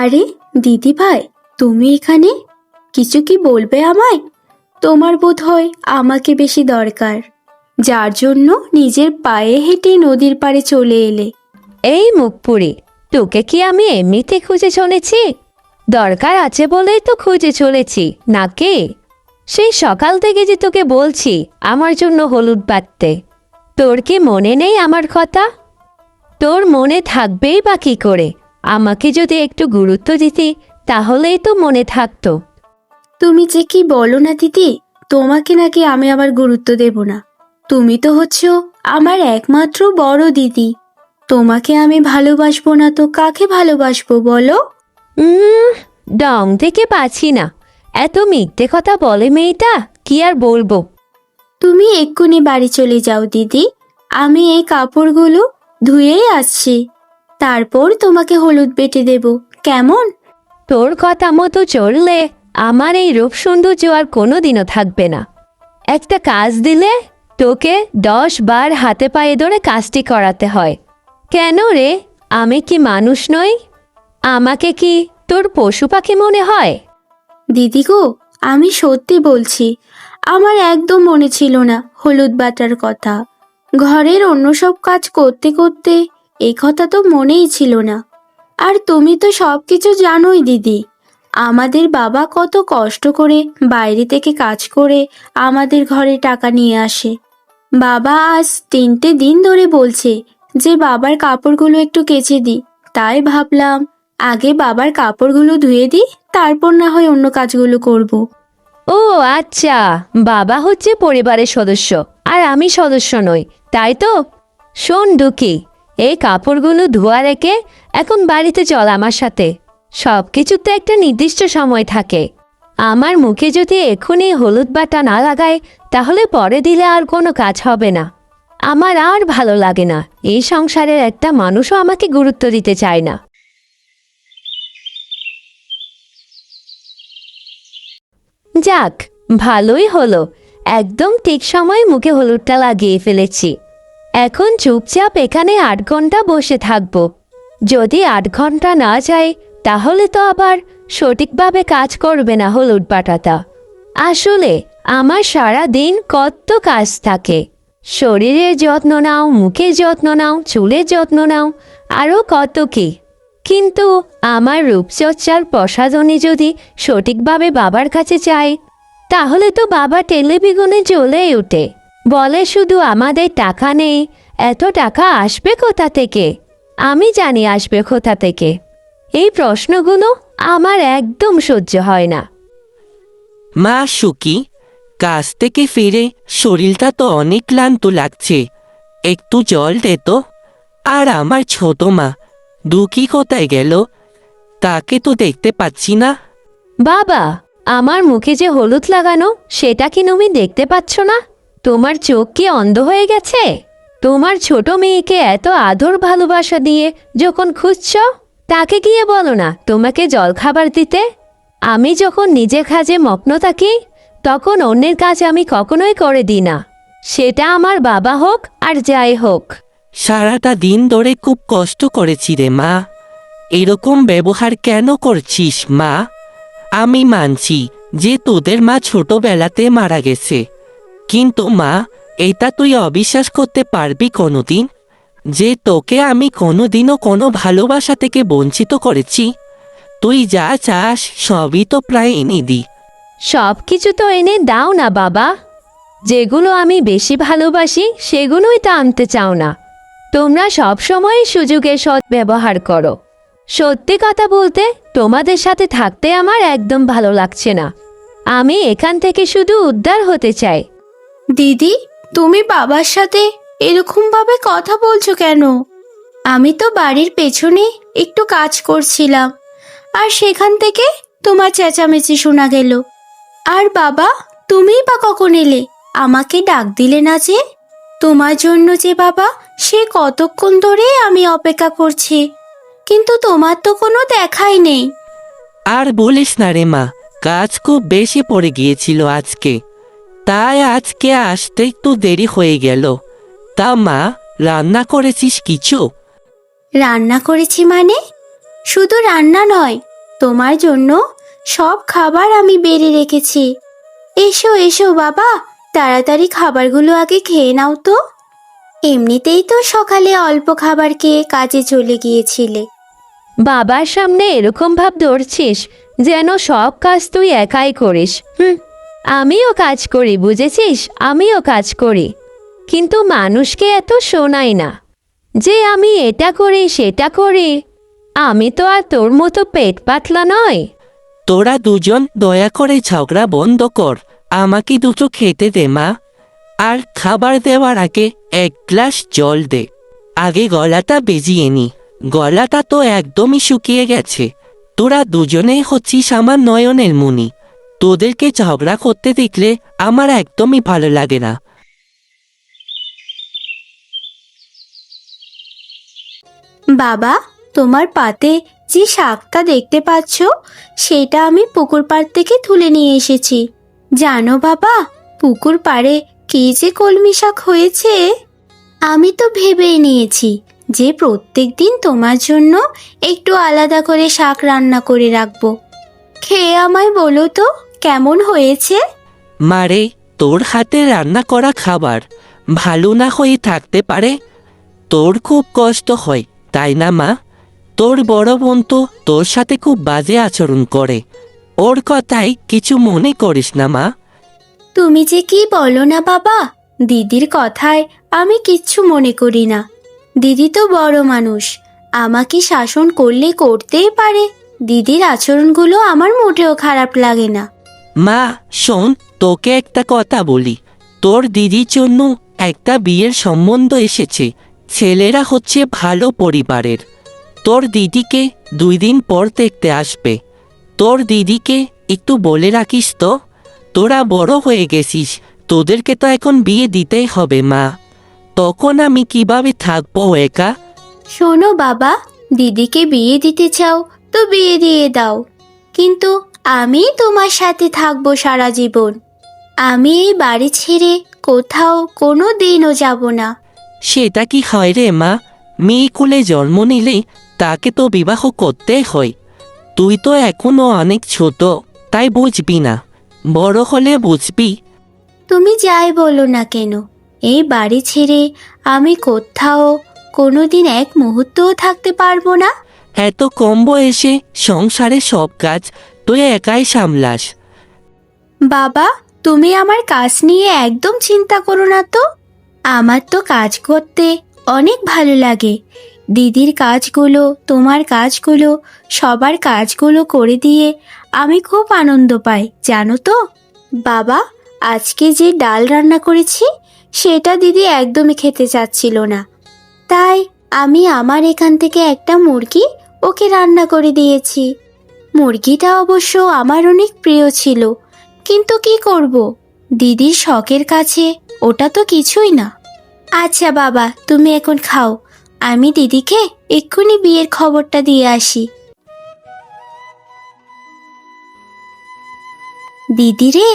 আরে দিদি ভাই তুমি এখানে? কিছু কি বলবে আমায়? তোমার বোধ হয় আমাকে বেশি দরকার। যার জন্য নিজের পায়ে হেঁটে নদীর পাড়ে চলে এলে। এই মুখপুরি, তোকে কি আমি এমনিতে খুঁজে চলেছি দরকার আছে বলেই তো খুঁজে চলেছি নাকি সেই সকাল থেকে যে তোকে বলছি, আমার জন্য হলুদ বাটতে তোর কি মনে নেই আমার কথা? তোর মনে থাকবেই বা কি করে? আমাকে যদি একটু গুরুত্ব দিতি তাহলেই তো মনে থাকতো। তুমি যে কি বলো না দিদি তোমাকে নাকি আমি আবার গুরুত্ব দেব না। তুমি তো হচ্ছ আমার একমাত্র বড় দিদি। তোমাকে আমি ভালোবাসবো না তো কাকে ভালোবাসবো বলো? উম, ডং থেকে পাচ্ছি না। এত মিথ্যে কথা বলে মেয়েটা কি আর বলব? তুমি এক্ষুনি বাড়ি চলে যাও দিদি। আমি এই কাপড়গুলো ধুয়েই আসছি। তারপর তোমাকে হলুদ বেটে দেব। কেমন? তোর কথা মতো চললে আমার এই রূপ সৌন্দর্য আর কোনোদিনও থাকবে না। একটা কাজ দিলে তোকে দশ বার হাতে পায়ে ধরে কাজটি করাতে হয়। কেন রে? আমি কি মানুষ নই? আমাকে কি তোর পশু পাখি মনে হয়? দিদি গো আমি সত্যি বলছি আমার একদম মনে ছিল না হলুদ বাটার কথা। ঘরের অন্য সব কাজ করতে করতে এই কথা তো মনেই ছিল না। আর তুমি তো সব কিছু জানোই, দিদি। আমাদের বাবা কত কষ্ট করে বাইরে থেকে কাজ করে আমাদের ঘরে টাকা নিয়ে আসে। বাবা আজ তিনটে দিন ধরে বলছে যে বাবার কাপড়গুলো একটু কেচে দিই। তাই ভাবলাম, আগে বাবার কাপড়গুলো ধুয়ে দিই, তারপর না হয় অন্য কাজগুলো করব। ও আচ্ছা। বাবা হচ্ছে পরিবারের সদস্য, আর আমি সদস্য নই, তাই তো? শোন দুকি এই কাপড়গুলো ধোয়া রেখে এখন বাড়িতে চল আমার সাথে। সব কিছুতে একটা নির্দিষ্ট সময় থাকে। আমার মুখে যদি এখনই হলুদ বাটা না লাগায়, তাহলে পরে দিলে আর কোনো কাজ হবে না। আমার আর ভালো লাগে না। এই সংসারের একটা মানুষও আমাকে গুরুত্ব দিতে চায় না। যাক, ভালোই হলো। একদম ঠিক সময় মুখে হলুদটা লাগিয়ে ফেলেছি। এখন চুপচাপ এখানে আট ঘণ্টা বসে থাকব। যদি আট ঘণ্টা না যায়, তাহলে তো আবার সঠিকভাবে কাজ করবে না হলুদ বাটাটা। আসলে, আমার সারা দিন কত কাজ থাকে। শরীরের যত্ন নাও, মুখের যত্ন নাও, চুলের যত্ন নাও, আরও কত কি। কিন্তু আমার রূপচর্চার প্রসাধনী যদি সঠিকভাবে বাবার কাছে চাই, তাহলে তো বাবা টেলিভিশনে চলেই ওঠে বলে শুধু আমাদের টাকা নেই এত টাকা আসবে কোথা থেকে? আমি জানি আসবে কোথা থেকে। এই প্রশ্নগুলো আমার একদম সহ্য হয় না। মা সুকি কাজ থেকে ফিরে শরীরটা তো অনেক ক্লান্ত লাগছে। একটু জল দে তো। আর আমার ছোট মা দুঃখী কোথায় গেল? তাকে তো দেখতে পাচ্ছি না। বাবা আমার মুখে যে হলুদ লাগানো সেটা কি তুমি দেখতে পাচ্ছ না? তোমার চোখ কি অন্ধ হয়ে গেছে? তোমার ছোট মেয়েকে এত আদর ভালোবাসা দিয়ে যখন খুঁজছ, তাকে গিয়ে বলো না তোমাকে জল খাবার দিতে। আমি যখন নিজের কাজে মগ্ন থাকি, তখন অন্যের কাজ আমি কখনোই করে দিই না। সেটা আমার বাবা হোক আর যাই হোক। সারাটা দিন ধরে খুব কষ্ট করেছি রে মা। এরকম ব্যবহার কেন করছিস মা? আমি মানছি যে তোদের মা ছোটবেলাতে মারা গেছে। কিন্তু মা, এটা তুই অবিশ্বাস করতে পারবি কোনোদিন যে তোকে আমি কোনোদিনও কোনো ভালোবাসা থেকে বঞ্চিত করেছি। তুই যা চাস সবই তো প্রায় এনে দি। সব কিছু তো এনে দাও না বাবা। যেগুলো আমি বেশি ভালোবাসি সেগুলোই তো আনতে চাও না। তোমরা সব সময় সুযোগের সৎ ব্যবহার করো। সত্যি কথা বলতে তোমাদের সাথে থাকতে আমার একদম ভালো লাগছে না। আমি এখান থেকে শুধু উদ্ধার হতে চাই। দিদি, তুমি বাবার সাথে এরকম ভাবে কথা বলছো কেন? আমি তো বাড়ির পেছনে একটু কাজ করছিলাম, আর সেখান থেকে তোমার চেঁচামেচি শোনা গেল। আর বাবা, তুমিই বা কখন এলে? আমাকে ডাক দিলে না যে? তোমার জন্য যে বাবা, সে কতক্ষণ ধরে আমি অপেক্ষা করছি। কিন্তু তোমার তো কোনো দেখাই নেই। আর বলিস না রে মা, কাজ খুব বেশি পড়ে গিয়েছিল আজকে। তাই আজকে আসতে একটু দেরি হয়ে গেল। তা মা রান্না করেছিস কিছু? রান্না করেছি মানে? শুধু রান্না নয় তোমার জন্য সব খাবার আমি বেড়ে রেখেছি। এসো এসো বাবা তাড়াতাড়ি খাবারগুলো আগে খেয়ে নাও তো। এমনিতেই তো সকালে অল্প খাবার খেয়ে কাজে চলে গিয়েছিলে। বাবার সামনে এরকম ভাব ধরছিস যেন সব কাজ তুই একাই করিস হুম? আমিও কাজ করি, বুঝেছিস? আমিও কাজ করি। কিন্তু মানুষকে এত শোনাই না। যে আমি এটা করি, সেটা করি, আমি তো আর তোর মতো পেট পাতলা নয় তোরা দুজন দয়া করে ঝগড়া বন্ধ কর। আমাকে দুটো খেতে দে, মা। আর খাবার দেওয়ার আগে এক গ্লাস জল দে। আগে গলাটা বেজিয়ে নি। গলাটা তো একদমই শুকিয়ে গেছে। তোরা দুজনেই হচ্ছিস আমার নয়নের মুনি। তোদেরকে ঝগড়া করতে দেখলে আমার একদমই ভালো লাগে না। বাবা, তোমার পাতে যে শাকটা দেখতে পাচ্ছ, সেটা আমি পুকুর পাড় থেকে তুলে নিয়ে এসেছি। জানো বাবা, পুকুর পাড়ে কি যে কলমি শাক হয়েছে? আমি তো ভেবেই নিয়েছি যে প্রত্যেক দিন তোমার জন্য একটু আলাদা করে শাক রান্না করে রাখব। খেয়ে আমায় বলো তো। কেমন হয়েছে? মারে তোর হাতে রান্না করা খাবার ভালো না হয়ে থাকতে পারে। তোর খুব কষ্ট হয় তাই না মা? তোর বড় বোন তো তোর সাথে খুব বাজে আচরণ করে। ওর কথাই কিছু মনে করিস না মা। তুমি যে কি বলো না বাবা? দিদির কথায় আমি কিচ্ছু মনে করি না। দিদি তো বড় মানুষ আমাকে শাসন করলে করতেই পারে। দিদির আচরণগুলো আমার মোটেও খারাপ লাগে না। মা, শোন, তোকে একটা কথা বলি। তোর দিদির জন্য একটা বিয়ের সম্বন্ধ এসেছে। ছেলেরা হচ্ছে ভালো পরিবারের। তোর দিদিকে দুই দিন পর দেখতে আসবে। তোর দিদিকে একটু বলে রাখিস তো। তোরা বড় হয়ে গেছিস। তোদেরকে তো এখন বিয়ে দিতেই হবে, মা। তখন আমি কীভাবে থাকব একা? শোনো বাবা, দিদিকে বিয়ে দিতে চাও তো বিয়ে দিয়ে দাও। কিন্তু আমি তোমার সাথে থাকব সারা জীবন। আমি এই বাড়ি ছেড়ে কোথাও কোনো দিনও যাব না। সেটা কি হয় রে মা? মেয়ে কুলে জন্ম নিলে তাকে তো বিবাহ করতে হয়। তুই তো এখনও অনেক ছোট তাই বুঝবি না। বড় হলে বুঝবি। তুমি যাই বলো না কেন এই বাড়ি ছেড়ে আমি কোথাও কোনোদিন এক মুহূর্তও থাকতে পারব না? এত কম বয়সে সংসারে সব কাজ তুই একাই সামলাস। বাবা, তুমি আমার কাজ নিয়ে একদম চিন্তা করো না তো। আমার তো কাজ করতে অনেক ভালো লাগে। দিদির কাজগুলো, তোমার কাজগুলো, সবার কাজগুলো করে দিয়ে আমি খুব আনন্দ পাই, জানো তো। বাবা, আজকে যে ডাল রান্না করেছি, সেটা দিদি একদমই খেতে চাচ্ছিল না। তাই আমি আমার এখান থেকে একটা মুরগি ওকে রান্না করে দিয়েছি। মুরগিটা অবশ্য আমার অনেক প্রিয় ছিল। কিন্তু কি করব? দিদির শখের কাছে ওটা তো কিছুই না। আচ্ছা বাবা, তুমি এখন খাও। আমি দিদিকে এক্ষুনি বিয়ের খবরটা দিয়ে আসি। দিদি রে,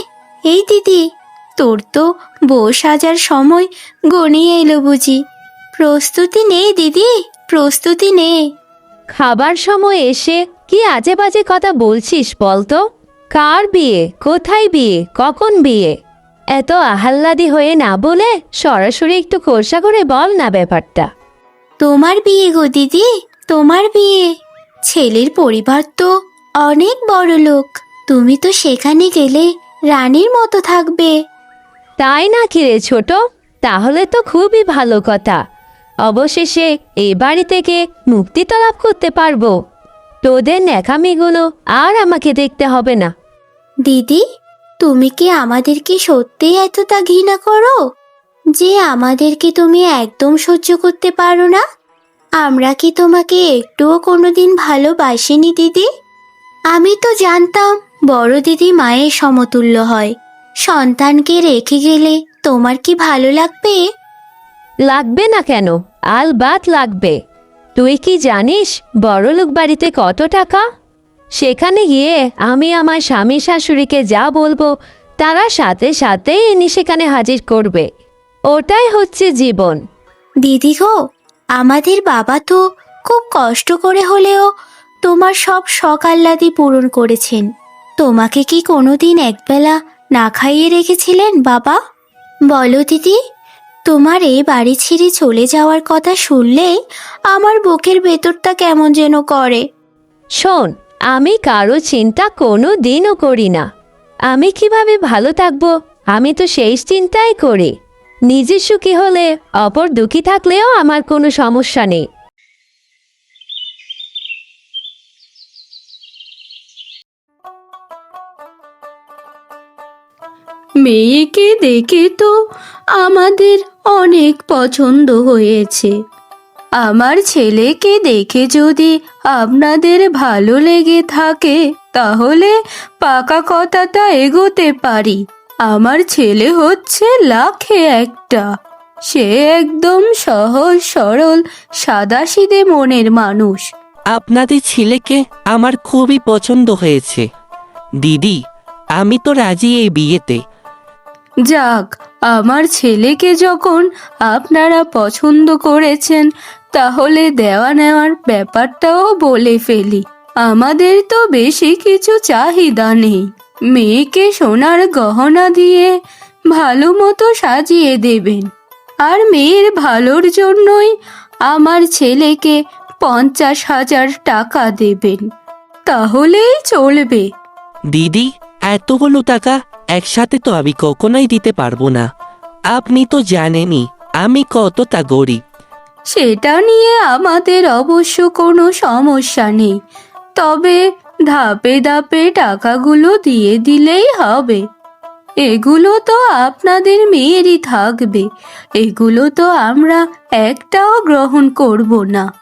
এই দিদি, তোর তো বউ সাজার সময় গনিয়ে এলো বুঝি। প্রস্তুতি নেই দিদি, প্রস্তুতি নেই খাবার সময় এসে কি আজে বাজে কথা বলছিস বলতো? কার বিয়ে? কোথায় বিয়ে? কখন বিয়ে? এত আহ্লাদি হয়ে না বলে সরাসরি একটু খোরসা করে বল না ব্যাপারটা। তোমার বিয়ে গো দিদি তোমার বিয়ে। ছেলের পরিবার তো অনেক বড় লোক তুমি তো সেখানে গেলে রানীর মতো থাকবে। তাই নাকি রে ছোট? তাহলে তো খুবই ভালো কথা। অবশেষে এই বাড়ি থেকে মুক্তি তো লাভ করতে পারব। তোদের ন্যাকামিগুলো আর আমাকে দেখতে হবে না। দিদি তুমি কি আমাদেরকে সত্যিই এতটা ঘৃণা করো? যে আমাদেরকে তুমি একদম সহ্য করতে পারো না? আমরা কি তোমাকে একটুও কোনো কোনোদিন ভালোবাসিনি দিদি? আমি তো জানতাম বড় দিদি মায়ের সমতুল্য হয়। সন্তানকে রেখে গেলে তোমার কি ভালো লাগবে? লাগবে না কেন? আলবাত লাগবে। তুই কি জানিস বড়লোক বাড়িতে কত টাকা? সেখানে গিয়ে আমি আমার স্বামী শাশুড়িকে যা বলব, তারা সাথে সাথেই এনে সেখানে হাজির করবে। ওটাই হচ্ছে জীবন। দিদি গো, আমাদের বাবা তো খুব কষ্ট করে হলেও তোমার সব আহ্লাদি পূরণ করেছেন। তোমাকে কি কোনোদিন একবেলা না খাইয়ে রেখেছিলেন বাবা? বলো দিদি। তোমার এই বাড়ি ছেড়ে চলে যাওয়ার কথা শুনলেই আমার বুকের ভেতরটা কেমন যেন করে। শোন আমি কারও চিন্তা কোনো দিনও করি না। আমি কীভাবে ভালো থাকব? আমি তো সেই চিন্তাই করি। নিজে সুখী হলে অপর দুঃখী থাকলেও আমার কোনো সমস্যা নেই। মেয়েকে দেখে তো আমাদের অনেক পছন্দ হয়েছে। আমার ছেলেকে দেখে যদি আপনাদের ভালো লেগে থাকে তাহলে পাকা কথাটা এগোতে পারি। আমার ছেলে হচ্ছে লাখে একটা। সে একদম সহজ সরল সাদাসিদে মনের মানুষ। আপনাদের ছেলেকে আমার খুবই পছন্দ হয়েছে। দিদি আমি তো রাজি এই বিয়েতে। যাক আমার ছেলেকে যখন আপনারা পছন্দ করেছেন, তাহলে দেওয়া নেওয়ার ব্যাপারটাও বলে ফেলি। আমাদের তো বেশি কিছু চাহিদা নেই। মেয়েকে সোনার গহনা দিয়ে ভালো মতো সাজিয়ে দেবেন। আর মেয়ের ভালোর জন্যই আমার ছেলেকে পঞ্চাশ হাজার টাকা দেবেন। তাহলেই চলবে। দিদি, এত এতগুলো টাকা? একসাথে তো আমি কখনোই দিতে পারব না। আপনি তো জানেনই আমি কতটা গরিব। সেটা নিয়ে আমাদের অবশ্য কোনো সমস্যা নেই। তবে ধাপে ধাপে টাকাগুলো দিয়ে দিলেই হবে। এগুলো তো আপনাদের মেয়েরই থাকবে। এগুলো তো আমরা একটাও গ্রহণ করব না।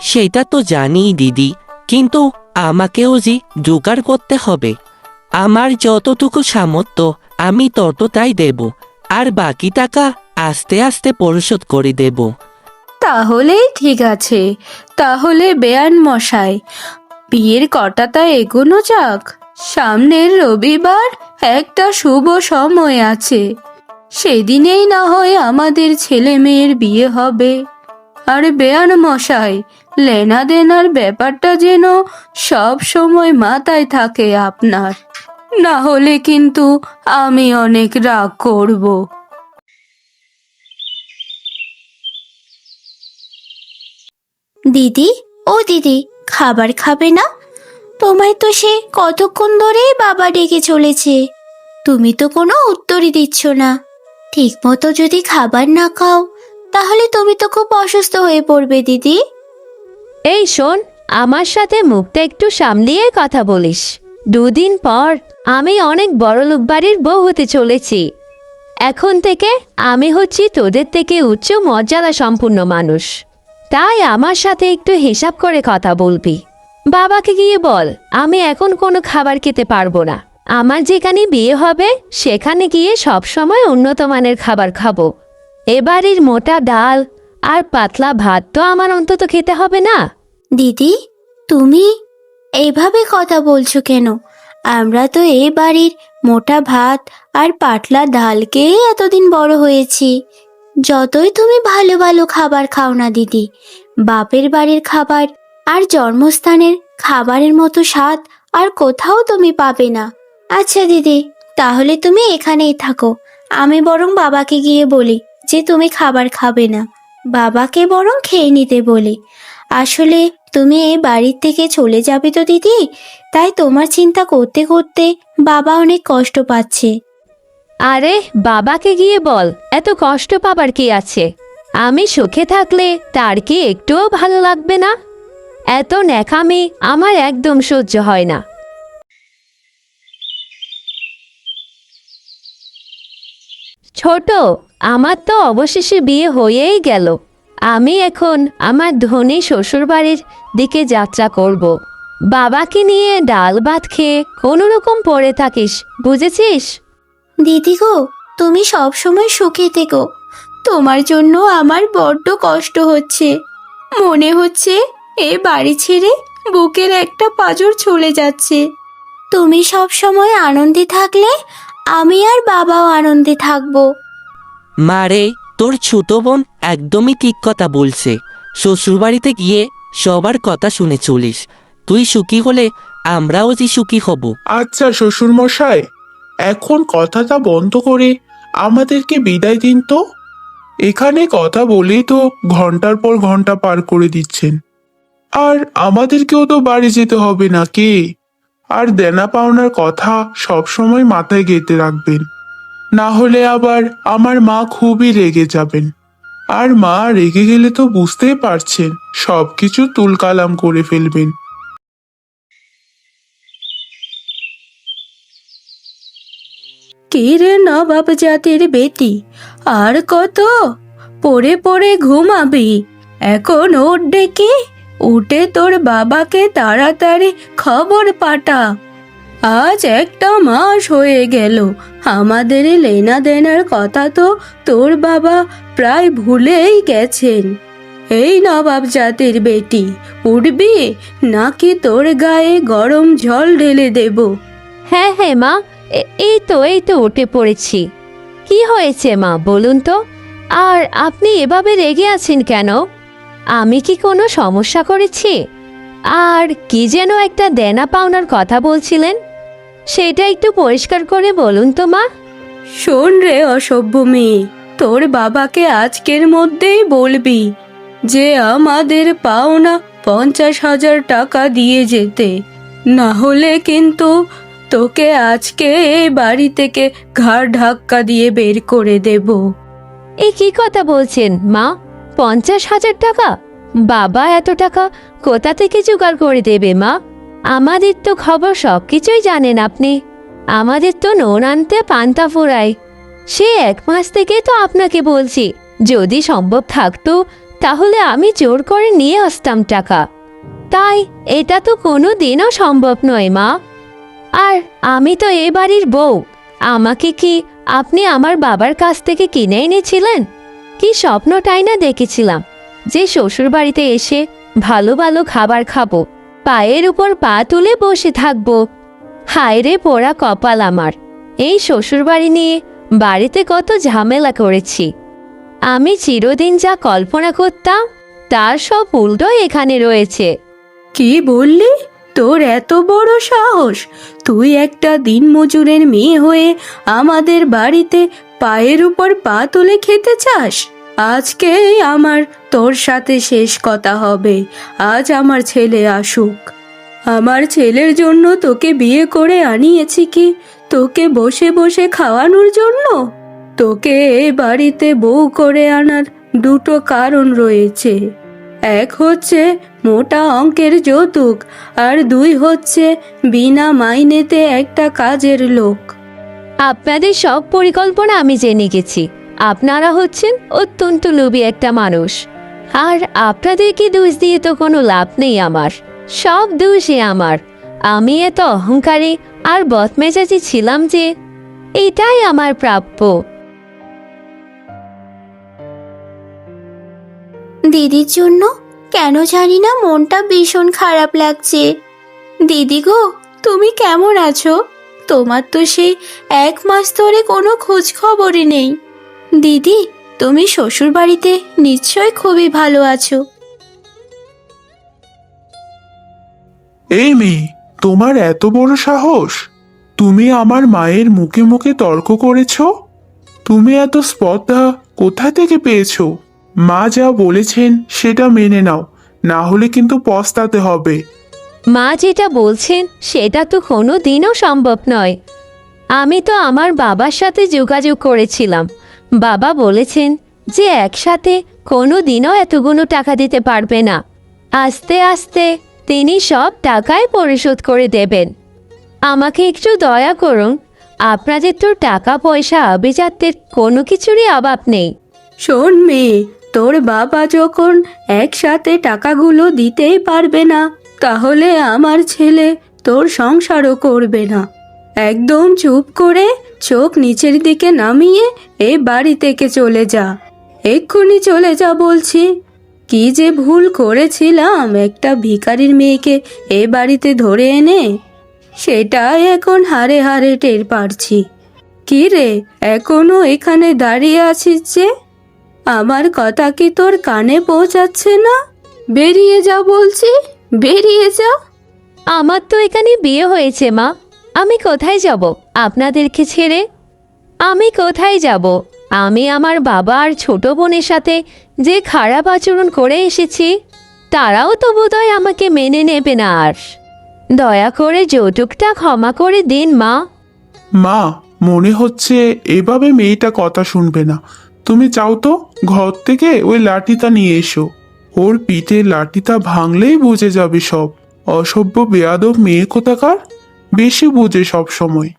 সেটা তো জানিই দিদি কিন্তু আমাকেও যে জোগাড় করতে হবে। আমার যতটুকু সামর্থ্য, আমি ততটাই দেব। আর বাকি টাকা আস্তে আস্তে পরিশোধ করে দেব। তাহলেই ঠিক আছে। তাহলে বেয়ান মশাই, বিয়ের কটাটা এগোনো যাক? সামনের রবিবার একটা শুভ সময় আছে। সেদিনেই না হয় আমাদের ছেলে মেয়ের বিয়ে হবে। আর বেয়ান মশাই, লেনা দেনার ব্যাপারটা যেন সব সময় মাথায় থাকে আপনার। না হলে কিন্তু আমি অনেক রাগ করব। দিদি ও দিদি খাবার খাবে না? তোমায় তো সে কতক্ষণ ধরেই বাবা ডেকে চলেছে। তুমি তো কোনো উত্তরই দিচ্ছ না। ঠিক মতো যদি খাবার না খাও তাহলে তুমি তো খুব অসুস্থ হয়ে পড়বে দিদি। এই শোন আমার সাথে মুখটা একটু সামলিয়ে কথা বলিস। দুদিন পর আমি অনেক বড়লোক বাড়ির বউ হতে চলেছি। এখন থেকে আমি হচ্ছি তোদের থেকে উচ্চ মর্যাদা সম্পূর্ণ মানুষ। তাই আমার সাথে একটু হিসাব করে কথা বলবি। বাবাকে গিয়ে বল, আমি এখন কোনো খাবার খেতে পারব না। আমার যেখানে বিয়ে হবে, সেখানে গিয়ে সবসময় উন্নত মানের খাবার খাব। এবারের মোটা ডাল আর পাতলা ভাত তো আমার অন্তত খেতে হবে না। দিদি, তুমি এইভাবে কথা বলছো কেন? আমরা তো এই বাড়ির মোটা ভাত আর পাতলা ডালকেই এতদিন বড় হয়েছি। যতই তুমি ভালো ভালো খাবার খাও না, দিদি। বাপের বাড়ির খাবার আর জন্মস্থানের খাবারের মতো স্বাদ আর কোথাও তুমি পাবে না। আচ্ছা দিদি, তাহলে তুমি এখানেই থাকো। আমি বরং বাবাকে গিয়ে বলি যে তুমি খাবার খাবে না। বাবাকে বরং খেয়ে নিতে বলি। আসলে তুমি এই বাড়ির থেকে চলে যাবে তো দিদি? তাই তোমার চিন্তা করতে করতে বাবা অনেক কষ্ট পাচ্ছে। আরে, বাবাকে গিয়ে বল, এত কষ্ট পাবার কি আছে? আমি সুখে থাকলে তার কি একটুও ভালো লাগবে না? এত ন্যাকামি আমার একদম সহ্য হয় না। ছোট, আমার তো অবশেষে বিয়ে হয়েই গেল। আমি এখন আমার ধনী শ্বশুরবাড়ির দিকে যাত্রা করব। বাবাকে নিয়ে ডাল ভাত খেয়ে কোনো রকম পড়ে থাকিস বুঝেছিস? দিদি গো তুমি সবসময় সুখে থেকো। তোমার জন্য আমার বড্ড কষ্ট হচ্ছে। মনে হচ্ছে এ বাড়ি ছেড়ে বুকের একটা পাজর চলে যাচ্ছে। তুমি সব সময় আনন্দে থাকলে আমি আর বাবাও আনন্দে থাকব। মারে তোর ছোট বোন একদমই ঠিক কথা বলছে। শ্বশুরবাড়িতে গিয়ে সবার কথা শুনে চলিস। তুই সুখী হলে আমরাও যে সুখী হব। আচ্ছা শ্বশুর মশাই এখন কথাটা বন্ধ করে আমাদেরকে বিদায় দিন তো। এখানে কথা বলেই তো ঘণ্টার পর ঘণ্টা পার করে দিচ্ছেন। আর আমাদেরকেও তো বাড়ি যেতে হবে নাকি আর দেনা পাওনার কথা সব সময় মাথায় গেঁথে রাখবেন। না হলে আবার আমার মা খুবই রেগে যাবেন। আর মা রেগে গেলে তো বুঝতেই পারছেন সব কিছু তুলকালাম করে ফেলবেন। কি রে নবাব জাতির বেটি? আর কত? পড়ে পড়ে ঘুমাবি। এখন ওর ডেকে উঠে তোর বাবাকে তাড়াতাড়ি খবর পাঠা। আজ একটা মাস হয়ে গেল। আমাদের লেনা দেনার কথা তো তোর বাবা প্রায় ভুলেই গেছেন। এই নবাব জাতির বেটি, উঠবি? নাকি তোর গায়ে গরম জল ঢেলে দেবো? হ্যাঁ হ্যাঁ মা এই তো এই তো উঠে পড়েছি। কি হয়েছে মা, বলুন তো? আর আপনি এভাবে রেগে আছেন কেন? আমি কি কোনো সমস্যা করেছি? আর কি যেন একটা দেনা পাওনার কথা বলছিলেন? সেটা একটু পরিষ্কার করে বলুন তো মা। শোন রে অসভ্য মেয়ে তোর বাবাকে আজকের মধ্যেই বলবি যে আমাদের পাওনা পঞ্চাশ হাজার টাকা দিয়ে যেতে। না হলে কিন্তু তোকে আজকে এই বাড়ি থেকে ঘাড় ধাক্কা দিয়ে বের করে দেব। এই কি কথা বলছেন মা? পঞ্চাশ হাজার টাকা? বাবা এত টাকা কোথা থেকে জোগাড় করে দেবে মা? আমাদের তো খবর সব কিছুই জানেন আপনি। আমাদের তো নুন আনতে পান্তা ফোরাই সে এক মাস থেকে তো আপনাকে বলছি, যদি সম্ভব থাকতো, তাহলে আমি জোর করে নিয়ে আসতাম টাকা। তাই এটা তো কোনো দিনও সম্ভব নয়, মা। আর আমি তো এ বাড়ির বউ। আমাকে কি আপনি আমার বাবার কাছ থেকে কিনে এনেছিলেন? কি স্বপ্নটাই না দেখেছিলাম যে শ্বশুর বাড়িতে এসে ভালো ভালো খাবার খাব। পায়ের উপর পা তুলে বসে থাকব। হায় রে পোড়া কপাল আমার। এই শ্বশুরবাড়ি নিয়ে বাড়িতে কত ঝামেলা করেছি। আমি চিরদিন যা কল্পনা করতাম, তার সব উল্টো এখানে রয়েছে। কি বললি? তোর এত বড় সাহস। তুই একটা দিনমজুরের মেয়ে হয়ে আমাদের বাড়িতে পায়ের উপর পা তুলে খেতে চাস? আজকেই আমার তোর সাথে শেষ কথা হবে। আজ আমার ছেলে আসুক। আমার ছেলের জন্য তোকে বিয়ে করে আনিয়েছি কি? তোকে বসে বসে খাওয়ানোর জন্য? তোকে এ বাড়িতে বউ করে আনার দুটো কারণ রয়েছে। এক হচ্ছে মোটা অঙ্কের যৌতুক আর দুই হচ্ছে বিনা মাইনেতে একটা কাজের লোক। আপনাদের সব পরিকল্পনা আমি জেনে গেছি। আপনারা হচ্ছেন অত্যন্ত লোভী একটা মানুষ। আর আপনাদেরকে দোষ দিয়ে তো কোনো লাভ নেই আমার। সব দোষই আমার। আমি এত অহংকারী আর বদমেজাজি ছিলাম যে এটাই আমার প্রাপ্য। দিদির জন্য কেন জানি না মনটা ভীষণ খারাপ লাগছে। দিদি গো, তুমি কেমন আছো? তোমার তো সেই এক মাস ধরে কোনো খোঁজ খবরই নেই। দিদি তুমি শ্বশুর বাড়িতে নিশ্চয় খুবই ভালো আছো। এই মেয়ে তোমার এত বড় সাহস? তুমি আমার মায়ের মুখে মুখে তর্ক করেছ? তুমি এত স্পর্ধা কোথা থেকে পেয়েছ? মা যা বলেছেন সেটা মেনে নাও না হলে কিন্তু পস্তাতে হবে। মা যেটা বলছেন সেটা তো কোনো দিনও সম্ভব নয়। আমি তো আমার বাবার সাথে যোগাযোগ করেছিলাম। বাবা বলেছেন যে একসাথে কোনো দিনও এতগুলো টাকা দিতে পারবে না। আস্তে আস্তে তিনি সব টাকাই পরিশোধ করে দেবেন। আমাকে একটু দয়া করুন, আপনাদের তো টাকা, পয়সা, আভিজাত্যের কোনো কিছুরই অভাব নেই। শোন মেয়ে, তোর বাবা যখন একসাথে টাকাগুলো দিতেই পারবে না, তাহলে আমার ছেলে তোর সংসারও করবে না। একদম চুপ করে চোখ নিচের দিকে নামিয়ে এ বাড়ি থেকে চলে যা। এক্ষুনি চলে যা বলছি। কি যে ভুল করেছিলাম একটা ভিখারির মেয়েকে এ বাড়িতে ধরে এনে সেটাই এখন হারে হারে টের পারছি। কি রে, এখনও এখানে দাঁড়িয়ে আছিস যে? আমার কথা কি তোর কানে পৌঁছাচ্ছে না? বেরিয়ে যা বলছি, বেরিয়ে যা। আমার তো এখানে বিয়ে হয়েছে মা। আমি কোথায় যাব? আপনাদেরকে ছেড়ে? আমি কোথায় যাব? আমি আমার বাবা আর ছোট বোনের সাথে যে খারাপ আচরণ করে এসেছি, তারাও তো বোধহয় আমাকে মেনে নেবে না আর। দয়া করে যৌতুকটা ক্ষমা করে দিন, মা। মা, মনে হচ্ছে এভাবে মেয়েটা কথা শুনবে না। তুমি চাও তো, ঘর থেকে ওই লাঠিটা নিয়ে এসো। ওর পিঠে লাঠিটা ভাঙলেই বুঝে যাবে সব। অসভ্য, বেয়াদব মেয়ে কোথাকার? বেশি বুঝে সব সময়।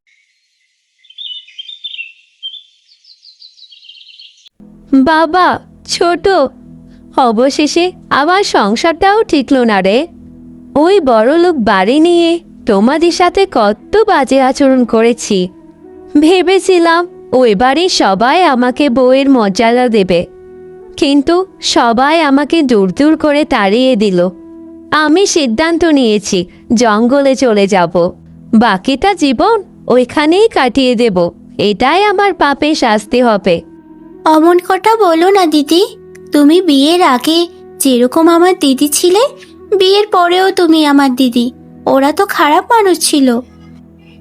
বাবা, ছোট। অবশেষে আমার সংসারটাও ঠিকলো না রে। ওই বড় লোক বাড়ি নিয়ে তোমাদের সাথে কত বাজে আচরণ করেছি। ভেবেছিলাম ওই বাড়ির সবাই আমাকে বউয়ের মর্যাদা দেবে। কিন্তু সবাই আমাকে দূর দূর করে তাড়িয়ে দিল। আমি সিদ্ধান্ত নিয়েছি, জঙ্গলে চলে যাব। বাকিটা জীবন ওইখানেই কাটিয়ে দেব। এটাই আমার পাপে শাস্তি হবে। অমন কটা বলো না, দিদি। তুমি বিয়ের আগে যেরকম আমার দিদি ছিলে, বিয়ের পরেও তুমি আমার দিদি। ওরা তো খারাপ মানুষ ছিল।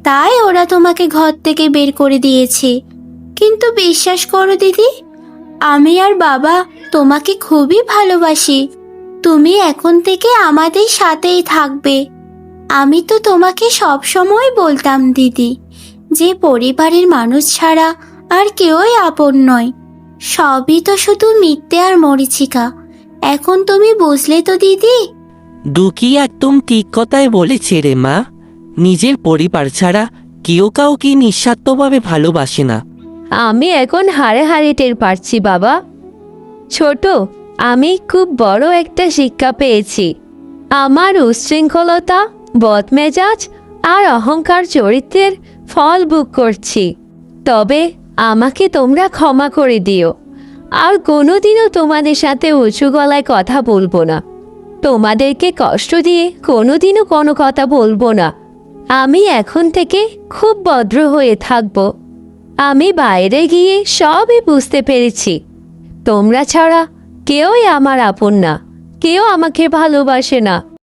তাই ওরা তোমাকে ঘর থেকে বের করে দিয়েছে। কিন্তু বিশ্বাস করো, দিদি, আমি আর বাবা তোমাকে খুবই ভালোবাসি। তুমি এখন থেকে আমাদের সাথেই থাকবে। আমি তো তোমাকে সব সময় বলতাম দিদি যে পরিবারের মানুষ ছাড়া আর কেউই আপন নয়। সবই তো শুধু মিথ্যে আর মরিচিকা। এখন তুমি বুঝলে তো দিদি? দুকি একদম ঠিক কথাই বলেছে রে মা। নিজের পরিবার ছাড়া কেউ কাউকে নিঃস্বার্থভাবে ভালোবাসে না। আমি এখন হাড়ে হাড়ে টের পারছি বাবা। ছোট আমি খুব বড় একটা শিক্ষা পেয়েছি। আমার উচ্ছৃঙ্খলতা বদমেজাজ আর অহংকার চরিত্রের ফল বুক করছি। তবে আমাকে তোমরা ক্ষমা করে দিও। আর কোনোদিনও তোমাদের সাথে উঁচু গলায় কথা বলব না। তোমাদেরকে কষ্ট দিয়ে কোনোদিনও কোনো কথা বলব না। আমি এখন থেকে খুব ভদ্র হয়ে থাকব। আমি বাইরে গিয়ে সবই বুঝতে পেরেছি। তোমরা ছাড়া কেউই আমার আপন না। কেউ আমাকে ভালোবাসে না।